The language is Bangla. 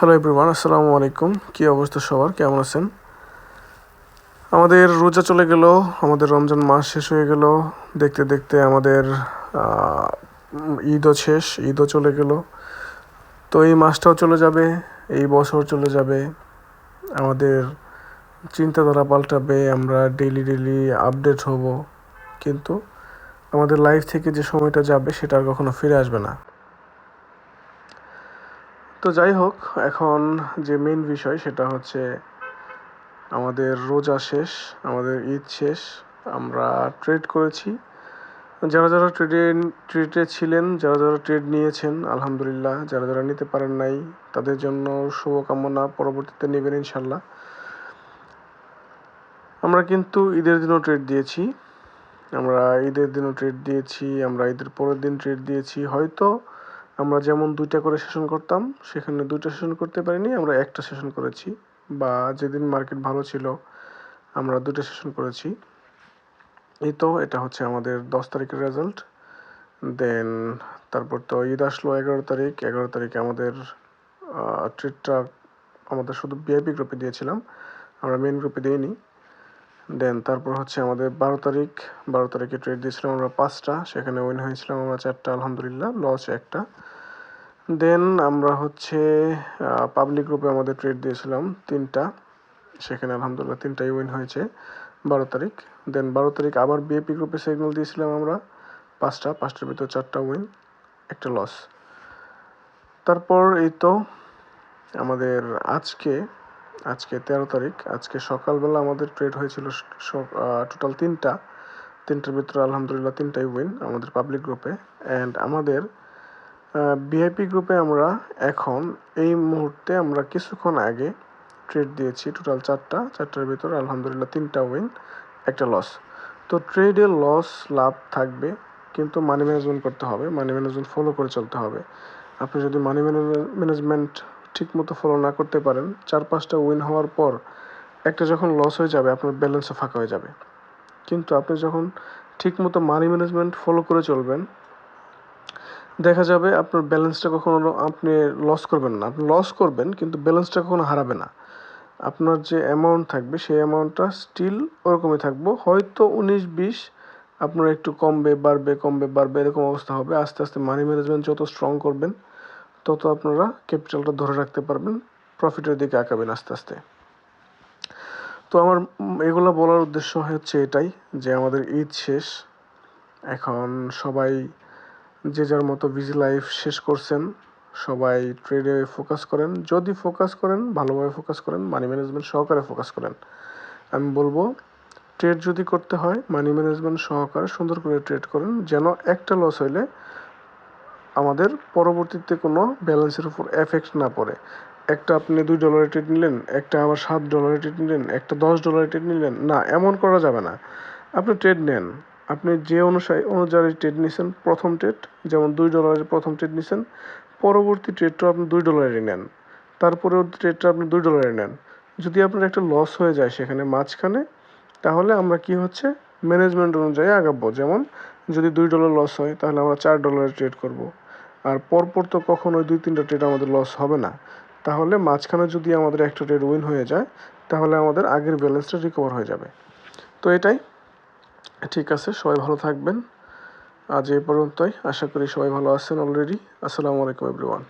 হ্যালো এভরিওয়ান আসসালামু আলাইকুম। কী অবস্থা সবার? কেমন আছেন? আমাদের রোজা চলে গেল, আমাদের রমজান মাস শেষ হয়ে গেল। দেখতে দেখতে আমাদের ঈদও শেষ, ঈদও চলে গেল। তো এই মাসটাও চলে যাবে, এই বছর চলে যাবে। আমাদের চিন্তাধারা পাল্টাবে, আমরা ডেলি ডেলি আপডেট হব। কিন্তু আমাদের লাইফ থেকে যে সময়টা যাবে, সেটা আর কখনো ফিরে আসবে না। তো যাই হোক, এখন যে মেন বিষয় সেটা হচ্ছে আমাদের রোজা শেষ, আমাদের ঈদ শেষ, আমরা ট্রেড করেছি। যারা যারা ট্রেডে ট্রেডে ছিলেন, যারা যারা ট্রেড নিয়েছেন, আলহামদুলিল্লাহ, যারা যারা নিতে পারেন নাই, তাদের জন্য শুভকামনা পরবর্তীতে নেবেন ইনশাল্লাহ আমরা কিন্তু ঈদের দিনও ট্রেড দিয়েছি। আমরা ঈদের দিনও ট্রেড দিয়েছি, আমরা ঈদের পরের দিন ট্রেড দিয়েছি। হয়তো আমরা যেমন দুইটা করে সেশন করতাম, সেখানে দুইটা সেশন করতে পারিনি, আমরা একটা সেশন করেছি। বা যেদিন মার্কেট ভালো ছিল, আমরা দুটো সেশন করেছি। এই তো, এটা হচ্ছে আমাদের দশ তারিখের রেজাল্ট দেন তারপর তো ঈদ আসলো এগারো তারিখ। এগারো তারিখে আমাদের ট্রিটটা আমাদের শুধু ভিআইপি গ্রুপে দিয়েছিলাম। আমরা মেন গ্রুপে দিইনি। দেন তারপর হচ্ছে আমাদের বারো তারিখ। বারো তারিখে ট্রেড দিয়েছিলাম আমরা পাঁচটা। সেখানে উইন হয়েছিলাম আমরা চারটা, আলহামদুলিল্লাহ। লস একটা। দেন আমরা হচ্ছে পাবলিক গ্রুপে আমাদের ট্রেড দিয়েছিলাম তিনটা। সেখানে আলহামদুলিল্লাহ তিনটাই উইন হয়েছে বারো তারিখ। দেন বারো তারিখ আবার বিএপি গ্রুপে সিগন্যাল দিয়েছিলাম আমরা। পাঁচটা, পাঁচটার ভিতর চারটা উইন একটা লস তারপর এই তো আমাদের আজকে আজকে তেরো তারিখ, আজকে সকালবেলা আমাদের ট্রেড হয়েছিল টোটাল তিনটা। তিনটার ভিতরে আলহামদুলিল্লাহ তিনটাই উইন আমাদের পাবলিক গ্রুপে অ্যান্ড আমাদের ভিআইপি গ্রুপে আমরা এখন এই মুহূর্তে আমরা কিছুক্ষণ আগে ট্রেড দিয়েছি। টোটাল চারটা, চারটার ভিতরে আলহামদুলিল্লাহ তিনটা উইন একটা লস তো ট্রেডে লস লাভ থাকবে, কিন্তু মানি ম্যানেজমেন্ট করতে হবে মানি ম্যানেজমেন্ট ফলো করে চলতে হবে। আপনি যদি মানি ম্যানেজমেন্ট ঠিক মতো ফলো না করতে পারেন, চার পাঁচটা উইন হওয়ার পর একটা যখন লস হয়ে যাবে, আপনার ব্যালেন্সও ফাঁকা হয়ে যাবে। কিন্তু আপনি যখন ঠিক মতো মানি ম্যানেজমেন্ট ফলো করে চলবেন দেখা যাবে আপনার ব্যালেন্সটা কখনো আপনি লস করবেন না। আপনি লস করবেন, কিন্তু ব্যালেন্সটা কখনো হারাবে না। আপনার যে অ্যামাউন্ট থাকবে, সেই অ্যামাউন্টটা স্টিল ওরকমই থাকব। হয়তো উনিশ, বিশ আপনার একটু কমবে, বাড়বে কমবে, বাড়বে, এরকম অবস্থা হবে। আস্তে আস্তে মানি ম্যানেজমেন্ট যত স্ট্রং করবেন, তত আপনারা ক্যাপিটালটা ধরে রাখতে পারবেন প্রফিটের দিকে আঁকাবেন আস্তে আস্তে। তো আমার এগুলো বলার উদ্দেশ্য হচ্ছে এটাই, যে আমাদের ঈদ শেষ, এখন সবাই যে যার মতো বিজি লাইফ শেষ করছেন, সবাই ট্রেডে ফোকাস করেন। যদি ফোকাস করেন, ভালোভাবে ফোকাস করেন মানি ম্যানেজমেন্ট সহকারে ফোকাস করেন। আমি বলব ট্রেড যদি করতে হয় মানি ম্যানেজমেন্ট সহকারে সুন্দর করে ট্রেড করেন, যেন একটা লস হইলে আমাদের পরবর্তীতে কোনো ব্যালেন্সের উপর এফেক্ট না পড়ে। একটা আপনি দুই ডলারের ট্রেড নিলেন, একটা আবার সাত ডলারের ট্রেড নিলেন, একটা দশ ডলারের ট্রেড নিলেন, না, এমন করা যাবে না। আপনি ট্রেড নেন। আপনি যে অনুসারে অনুযায়ী ট্রেড নিছেন, প্রথম ট্রেড যেমন দুই ডলারের প্রথম ট্রেড নিছেন, পরবর্তী ট্রেডটা আপনি দুই ডলারেরই নেন। তারপরেও ট্রেডটা আপনি দুই ডলারে নেন। যদি আপনার একটা লস হয়ে যায় সেখানে মাঝখানে, তাহলে আমরা কি হচ্ছে? ম্যানেজমেন্ট অনুযায়ী আগাবো। যেমন, যদি দুই ডলার লস হয়, তাহলে আমরা চার ডলারের ট্রেড করব। আর পরপর তো কখনোই দুই, তিনটা ট্রেড আমাদের লস হবে না। তাহলে মাঝখানে যদি আমাদের একটা ট্রেড উইন হয়ে যায়, তাহলে আমাদের আগের ব্যালেন্সটা রিকভার হয়ে যাবে। তো এটাই ঠিক আছে, সবাই ভালো থাকবেন। আজ এ পর্যন্তই। আশা করি সবাই ভালো আছেন অলরেডি। আসসালামু আলাইকুম, এভরিওয়ান।